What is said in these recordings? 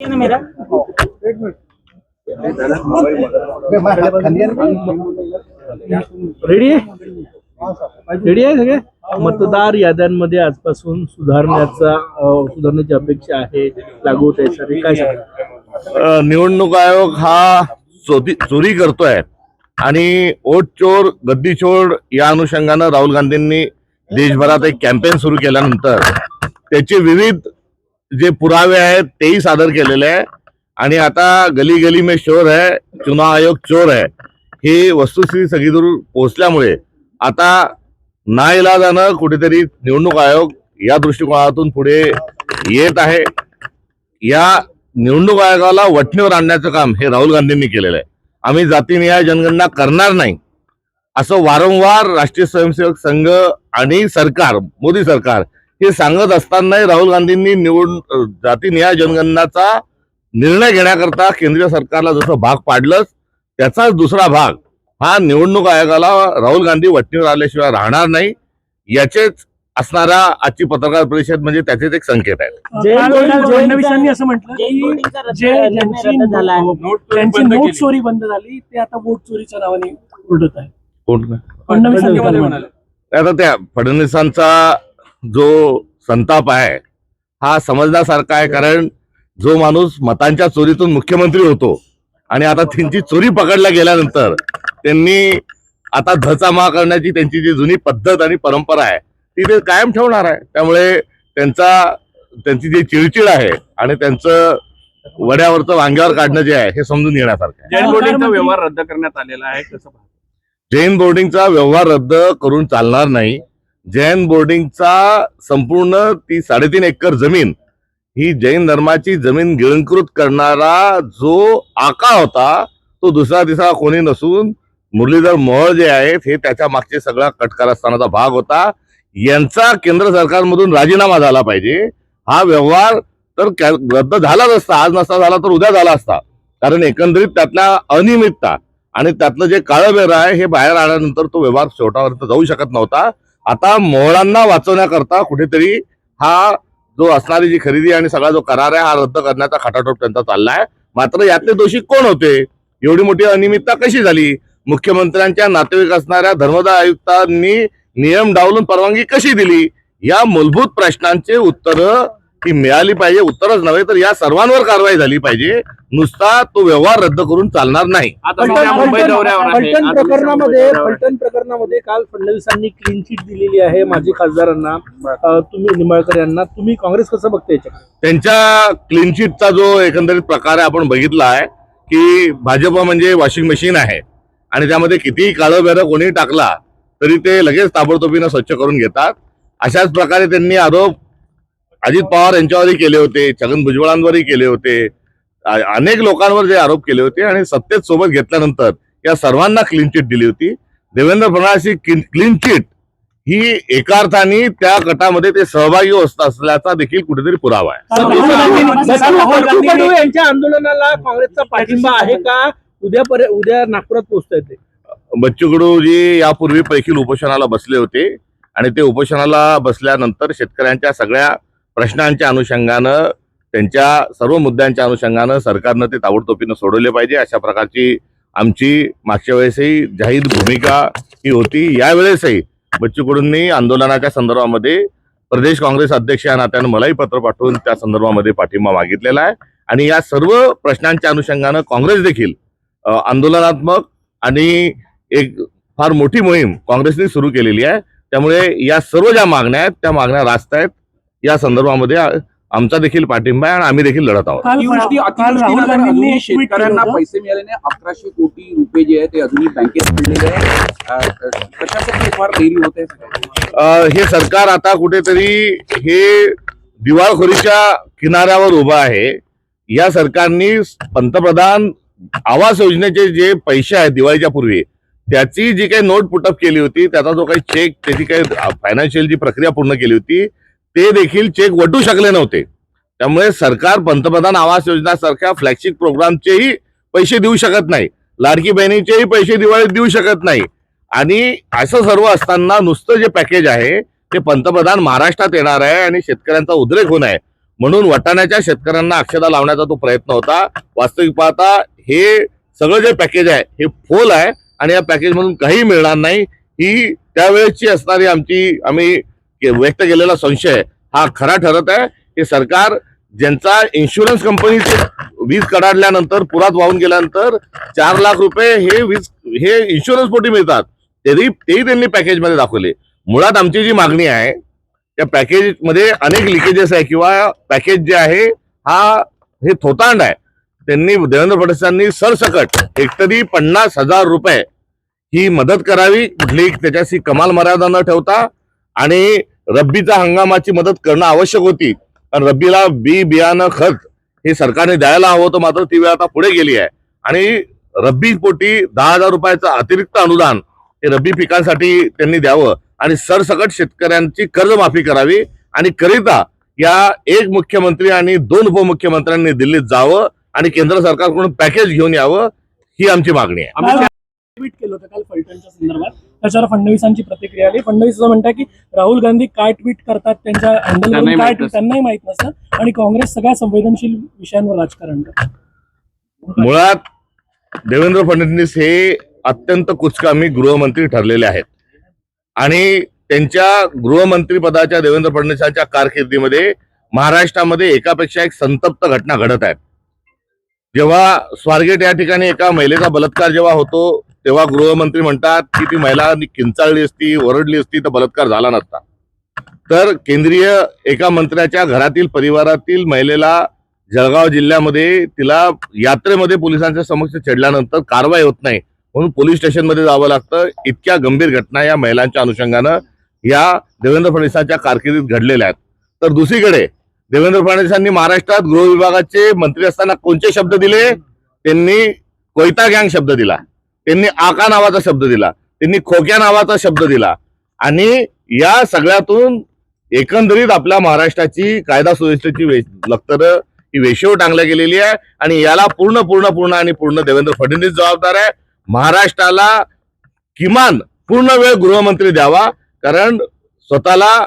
ना मेरा? रेडी आहे रेडी आहे? सगळे? मतदार याद्यांमध्ये आजपासून सुधारण्याचा सुधारण्याची अपेक्षा आहे लागू होत आहे सर. काय निवडणूक आयोग हा चोरी चोरी करतोय. आणि ओट चोर गद्दी चोर या अनुषंगानं राहुल गांधींनी देशभरात एक कॅम्पेन सुरू केल्यानंतर त्याचे विविध जे पुरावे आहेत तेही सादर केलेले आहे. आणि आता गली गली में शोर है चुनाव आयोग चोर है. ही वस्तुस्थिती सगळी दूर पोहोचल्यामुळे आता नाईलाजानं कुठेतरी निवडणूक आयोग या दृष्टिकोनातून पुढे येत आहे. या निवडणूक आयोगाला वठणीवर आणण्याचं काम हे राहुल गांधींनी केलेलं आहे. आम्ही जातीनिहाय जनगणना करणार नाही. असं वारंवार राष्ट्रीय स्वयंसेवक संघ आणि सरकार मोदी सरकार हे सांगत असतानाही राहुल गांधींनी निवड जातीनिहाय जनगणनाचा निर्णय घेण्याकरता केंद्रीय सरकारला जसं भाग पाडलंच त्याचाच दुसरा भाग हा निवडणूक आयोगाला राहुल गांधी वटणीवर आल्याशिवाय राहणार नाही. याचेच असणारा आजची पत्रकार परिषद म्हणजे त्याचेच एक संकेत फडणवीसांनी असं म्हटलं आहे. नोट चोरी बंद झाली ते आता वोट चोरीच्या नावाने आहे. आता त्या फडणवीसांचा जो संताप आहे हा समजण्यासारखा आहे. कारण जो माणूस मतांच्या चोरीतून मुख्यमंत्री होतो आणि आता त्यांची चोरी पकडल्या गेल्यानंतर त्यांनी आता धचामा करण्याची त्यांची जी जुनी पद्धत आणि परंपरा आहे ती ते कायम ठेवणार आहे. त्यामुळे त्यांचा त्यांची जी चिडचिड आहे आणि त्यांचं वड्यावरचं वांग्यावर काढणं जे आहे हे समजून घेण्यासारखं आहे. जैन बोर्डिंगचा व्यवहार रद्द करण्यात आलेला आहे कसं पाहता? जैन बोर्डिंगचा व्यवहार रद्द करून चालणार नाही. जैन बोर्डिंगचा संपूर्ण ती साडेतीन एकर जमीन ही जैन धर्माची जमीन गिळंकृत करणारा जो आका होता तो दुसरा तिसरा कोणी नसून मुरलीधर मोहोळ जे आहेत हे त्याच्या मागचे सगळा कटकारस्थानाचा भाग होता. यांचा केंद्र सरकारमधून राजीनामा झाला पाहिजे. हा व्यवहार तर कॅ- रद्द झालाच असता आज नसता झाला तर उद्या झाला असता. कारण एकंदरीत त्यातल्या अनियमितता आणि त्यातलं जे काळं बेर आहे हे बाहेर आल्यानंतर तो व्यवहार शेवटापर्यंत जाऊ शकत नव्हता. आता मोहळांना वाचवण्याकरता कुठेतरी हा जो असणारी जी खरेदी आणि सगळा जो करार आहे हा रद्द करण्याचा खटाटोप त्यांचा चाललाय. मात्र यातले दोषी कोण होते? एवढी मोठी अनियमितता कशी झाली? मुख्यमंत्र्यांच्या नातेवाईक असणाऱ्या धर्मदाय आयुक्तांनी नियम डावलून परवानगी कशी दिली? या मूलभूत प्रश्नांचे उत्तर ही मिळाली पाहिजे उत्तरच नव्हे तर या सर्वांवर कारवाई झाली पाहिजे. नुसता तो व्यवहार रद्द करून चालणार नाही. फलटण प्रकरणामध्ये. फलटण प्रकरणामध्ये काल फडणवीसांनी क्लीन चिट दिलेली आहे माजी खासदारांना. तुम्ही निंबाळकर यांना. तुम्ही काँग्रेस कसं बघता याच्यात त्यांच्या क्लीन चिटचा जो एकंदरीत प्रकार आहे आपण बघितला आहे की भाजप म्हणजे वॉशिंग मशीन आहे. आणि त्यामध्ये कितीही काळं बेरं कोणी टाकला तरी ते लगेच ताबडतोबीनं स्वच्छ करून घेतात. अशाच प्रकारे त्यांनी आरोप अजित पवार यांच्यावरही केले होते छगन भुजबळांवरही केले होते अनेक लोकांवर जे आरोप केले होते आणि सत्तेत सोबत घेतल्यानंतर या सर्वांना क्लीन चिट दिली होती देवेंद्र फडणवीस ही क्लीन चिट ही एका अर्थाने त्या गटामध्ये ते सहभागी होत असल्याचा देखील कुठेतरी पुरावा आहे यांच्या आंदोलनाला काँग्रेसचा पाठिंबा आहे का उद्या उद्या नागपुरात पोहोचता येते बच्चू कडूजी यापूर्वी देखील उपोषणाला बसले होते आणि ते उपोषणाला बसल्यानंतर शेतकऱ्यांच्या सगळ्या प्रश्नांच्या अनुषंगानं त्यांच्या सर्व मुद्द्यांच्या अनुषंगानं सरकारनं ते ताबडतोबीनं सोडवले पाहिजे. अशा प्रकारची आमची मागच्या वेळेसही जाहीर भूमिका ही होती. यावेळेसही बच्चू कडूंनी आंदोलनाच्या संदर्भामध्ये प्रदेश काँग्रेस अध्यक्ष या नात्यानं मलाही पत्र पाठवून त्या संदर्भामध्ये पाठिंबा मागितलेला आहे. आणि या सर्व प्रश्नांच्या अनुषंगानं काँग्रेस देखील आंदोलनात्मक आणि एक फार मोठी मोहीम काँग्रेसने सुरू केलेली आहे. त्यामुळे या सर्व ज्या मागण्या आहेत त्या मागण्या रास्त आहेत. या संदर्भामध्ये आमचा देखील पाठिंबा आहे आणि आम्ही देखील लढत आहोत. अतिवृष्टी नंतर अजूनही शेतकऱ्यांना. पैसे मिळाले नाही अकराशे कोटी रुपये जे आहे ते अजूनही बँकेत पडलेले आहे कशासाठी फार देरी होते. अ, हे सरकार आता कुठेतरी हे दिवाळखोरीच्या किनाऱ्यावर उभं आहे. या सरकारनी पंतप्रधान आवास योजनेचे जे पैसे आहेत दिवाळीच्या पूर्वी त्याची जी काही नोट पुटअप केली होती त्याचा जो काही चेक त्याची काही फायनान्शियल जी प्रक्रिया पूर्ण केली होती ते देखील चेक वटू शकले नव्हते. त्यामुळे सरकार पंतप्रधान आवास योजना सारख्या फ्लॅगशिप प्रोग्रामचेही पैसे देऊ शकत नाही. लाडकी बहिणीचेही पैसे दिवाळीत देऊ शकत नाही. आणि असं सर्व असताना नुसतं जे पॅकेज आहे ते पंतप्रधान महाराष्ट्रात येणार आहे आणि शेतकऱ्यांचा उद्रेक होणार आहे म्हणून वटाण्याच्या शेतकऱ्यांना अक्षता लावण्याचा तो प्रयत्न होता. वास्तविक पाहता हे सगळं जे पॅकेज आहे हे फोल आहे आणि या पॅकेजमधून काही मिळणार नाही. ही त्यावेळेची असणारी आमची आम्ही व्यक्त केलेला संशय हा खरा ठरत आहे हे सरकार ज्यांचा इन्शुरन्स कंपनीचे वीज कडाडल्यानंतर पुरात वाहून गेल्यानंतर चार लाख रुपये हे वीज हे इन्शुरन्स पोटी मिळतात तरी तेही त्यांनी पॅकेजमध्ये दाखवले. मुळात आमची जी मागणी आहे त्या पॅकेजमध्ये अनेक लिकेजेस आहे किंवा पॅकेज जे आहे हा हे थोतांड आहे. त्यांनी देवेंद्र फडणवीसांनी सरसकट एकतरी पन्नास हजार रुपये ही मदत करावी कुठली त्याच्याशी कमाल मर्यादा न ठेवता आणि रब्बीचा हंगामाची मदत करणं आवश्यक होती. कारण रब्बीला बी बियाणं खत हे सरकारने द्यायला हवं होतं मात्र ती वेळ आता पुढे गेली आहे. आणि रब्बी पोटी दहा हजार रुपयाचं अतिरिक्त अनुदान हे रब्बी पिकांसाठी त्यांनी द्यावं. आणि सरसकट शेतकऱ्यांची कर्जमाफी करावी. आणि करिता या एक मुख्यमंत्री आणि दोन उपमुख्यमंत्र्यांनी दिल्लीत जावं आणि केंद्र सरकारकडून पॅकेज घेऊन यावं ही आमची मागणी आहे. त्याच्यावर फडणवीसांची प्रतिक्रिया आली. फडणवीस असं म्हणतात की राहुल गांधी काय ट्विट करतात त्यांच्या हँडल त्यांनाही काय त्यांनाही माहीत नसतं. आणि काँग्रेस सगळ्या संवेदनशील विषयांवर राजकारण करतात मुळात देवेंद्र फडणवीस हे अत्यंत कुचकामी गृहमंत्री ठरलेले आहेत. आणि त्यांच्या गृहमंत्री पदाच्या देवेंद्र फडणवीसांच्या कारकिर्दीमध्ये महाराष्ट्रामध्ये एकापेक्षा एक संतप्त घटना घडत आहेत. जेव्हा स्वारगेट या ठिकाणी एका महिलेचा बलात्कार जेव्हा होतो तेव्हा गृहमंत्री म्हणतात की ती महिला किंचाळली असती ओरडली असती तर बलात्कार झाला नसता. तर केंद्रीय एका मंत्र्याच्या घरातील परिवारातील महिलेला जळगाव जिल्ह्यामध्ये तिला यात्रेमध्ये पोलिसांच्या समक्ष छेडल्यानंतर कारवाई होत नाही. म्हणून पोलीस स्टेशनमध्ये जावं लागतं. इतक्या गंभीर घटना या महिलांच्या अनुषंगानं या देवेंद्र फडणवीसांच्या कारकिर्दीत घडलेल्या आहेत. तर दुसरीकडे देवेंद्र फडणवीसांनी महाराष्ट्रात गृह विभागाचे मंत्री असताना कोणते शब्द दिले? त्यांनी कोयता गँग शब्द दिला. त्यांनी आका नावाचा शब्द दिला. त्यांनी खोक्या नावाचा शब्द दिला. आणि या सगळ्यातून एकंदरीत आपल्या महाराष्ट्राची कायदा सुव्यवस्थेची वे- ही वेशीवर टांगल्या गेलेली आहे. आणि याला पूर्ण पूर्ण पूर्ण आणि पूर्ण देवेंद्र फडणवीस जबाबदार आहे. महाराष्ट्राला किमान पूर्ण वेळ गृहमंत्री द्यावा. कारण स्वतःला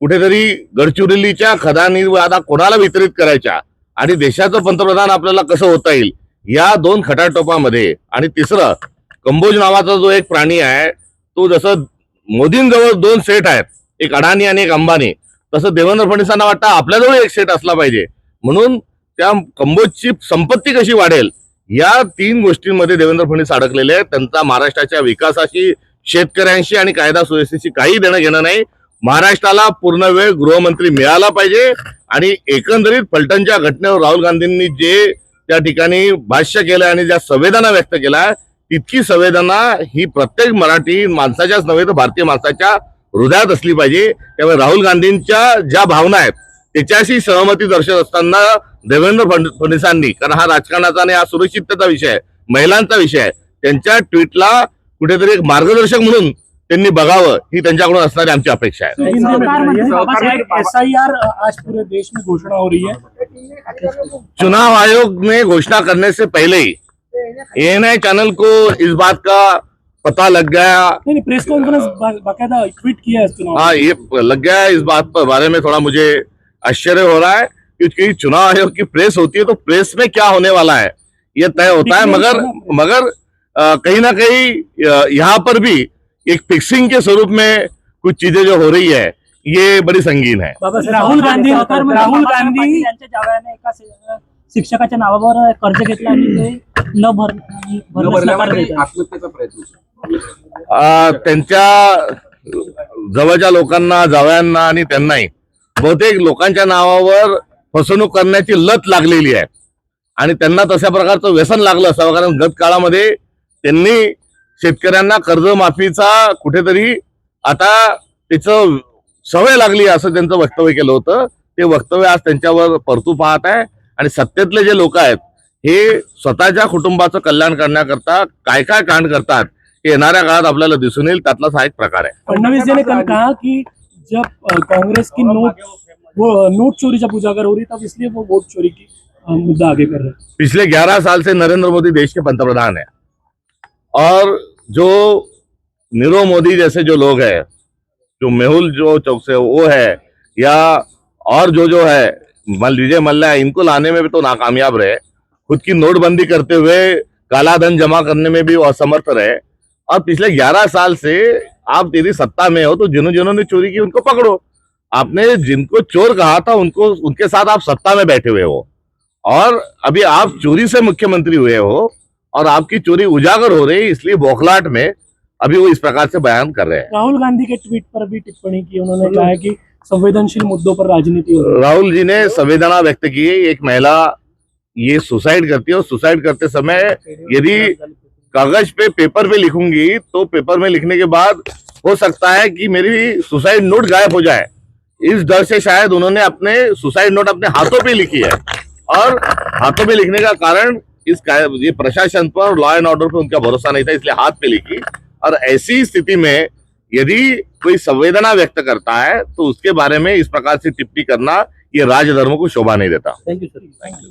कुठेतरी गडचिरोलीच्या खदानी आता कोणाला वितरित करायच्या? आणि देशाचं पंतप्रधान आपल्याला कसं होता येईल? या दोन खटाटोपामध्ये. आणि तिसरं कंबोज नावाचा जो एक प्राणी आहे तो जसं मोदींजवळ दोन सेट आहेत एक अडाणी आणि एक अंबानी तसं देवेंद्र फडणवीसांना वाटतं आपल्याजवळ एक सेट असला पाहिजे. म्हणून त्या कंबोजची संपत्ती कशी वाढेल या तीन गोष्टींमध्ये देवेंद्र फडणवीस अडकलेले आहेत. त्यांचा महाराष्ट्राच्या विकासाशी शेतकऱ्यांशी आणि कायदा सुव्यवस्थेशी काही देणं घेणं नाही. महाराष्ट्राला पूर्ण वेळ गृहमंत्री मिळाला पाहिजे. आणि एकंदरीत फलटणच्या घटनेवर राहुल गांधींनी जे त्या ठिकाणी भाष्य केलं आणि ज्या संवेदना व्यक्त केल्या तितकी संवेदना ही प्रत्येक मराठी माणसाच्याच नव्हे तर भारतीय माणसाच्या हृदयात असली पाहिजे. त्यामुळे राहुल गांधींच्या ज्या भावना आहेत त्याच्याशी सहमती दर्शत असताना देवेंद्र फड- फडणवीसांनी कारण हा राजकारणाचा आणि हा सुरक्षिततेचा विषय आहे महिलांचा विषय आहे त्यांच्या ट्विटला कुठेतरी एक मार्गदर्शक म्हणून त्यांनी बघावं ही त्यांच्याकडून असणारी आमची अपेक्षा आहे. एस आई आर आज पूरे देश में घोषणा हो रही है। चुनाव आयोग ने घोषणा करने से पहले ही एएनआई चैनल को इस बात का पता लग गया। नहीं नहीं प्रेस कॉन्फ्रेंस बाकायदा ट्वीट किया है चुनाव हाँ ये लग गया है इस बात पर बारे में थोड़ा मुझे आश्चर्य हो रहा है क्योंकि चुनाव आयोग की प्रेस होती है तो प्रेस में क्या होने वाला है? ये तय होता है मगर मगर कहीं ना कहीं यहाँ पर भी एक फिक्सिंग के स्वरूप में कुछ चीज़ें जो हो रही है ये बड़ी संगीन है। राहुल गांधी राहुल राहुल गांधी गांधी यांच्या जावयाने एका शि- शिक्षकाच्या नावावर कर्ज घेतलं आणि ते न भर न भरल्यामुळे. आत्महत्येचा प्रयत्न त्यांच्या जवळच्या लोकांना जावयांना आणि त्यांनाही बहुतेक लोकांच्या नावावर फसवणूक करण्याची लत लागलेली आहे. आणि त्यांना तशा प्रकारचं व्यसन लागलं असावं कारण गत काळामध्ये त्यांनी शेतकऱ्यांना कर्जमाफीचा कुठेतरी आता त्याचं सवय लागली असं त्यांचं वक्तव्य केलं होतं. ते वक्तव्य आज त्यांच्यावर परतू पाहत आहे. आणि सत्तेतले जे लोक आहेत हे स्वतःच्या कुटुंबाचं कल्याण करण्याकरता काय काय कांड करतात हे येणाऱ्या काळात आपल्याला दिसून येईल. त्यातलाच हा एक प्रकार आहे. फडणवीस ने कल कहा कि जब कांग्रेस की नोट वो नोट चोरी जब उजागर हो रही तब इसलिए वो वोट चोरी की मुद्दा आगे कर रहे हैं। पिछले 11 साल से नरेंद्र मोदी देश के पंतप्रधान है। और जो नीरव मोदी जैसे जो लोग हैं जो मेहुल जो चौक से वो है, या और जो जो है मल विजय मल्ल्या इनको लाने में भी तो नाकामयाब रहे। खुद की नोटबंदी करते हुए काला धन जमा करने में भी असमर्थ रहे। और पिछले ग्यारह साल से आप यदि सत्ता में हो तो जिन्हों जिन्होंने चोरी की, उनको पकड़ो। आपने जिनको चोर कहा था, उनको, उनके साथ आप सत्ता में बैठे हुए हो। और अभी आप चोरी से मुख्यमंत्री हुए हो, और आपकी चोरी उजागर हो रही, इसलिए बौखलाहट में अभी वो इस प्रकार से बयान कर रहे हैं। राहुल गांधी के ट्वीट पर भी टिप्पणी की उन्होंने कहा है कि संवेदनशील मुद्दों पर राजनीति रही राहुल जी ने संवेदना व्यक्त की है एक महिला ये सुसाइड करती है और सुसाइड करते समय यदि कागज़ पे पेपर पे लिखूँगी तो पेपर में लिखने के बाद हो सकता है कि मेरी सुसाइड नोट गायब हो जाए। इस डर से शायद उन्होंने अपने सुसाइड नोट अपने हाथों पे लिखी है। और हाथों पे लिखने का कारण इस ये प्रशासन पर लॉ एंड ऑर्डर पर उनका भरोसा नहीं था इसलिए हाथ पे लिखी। और ऐसी स्थिति में यदि कोई संवेदना व्यक्त करता है तो उसके बारे में इस प्रकार से टिप्पणी करना ये राजधर्म को शोभा नहीं देता। Thank you sir thank you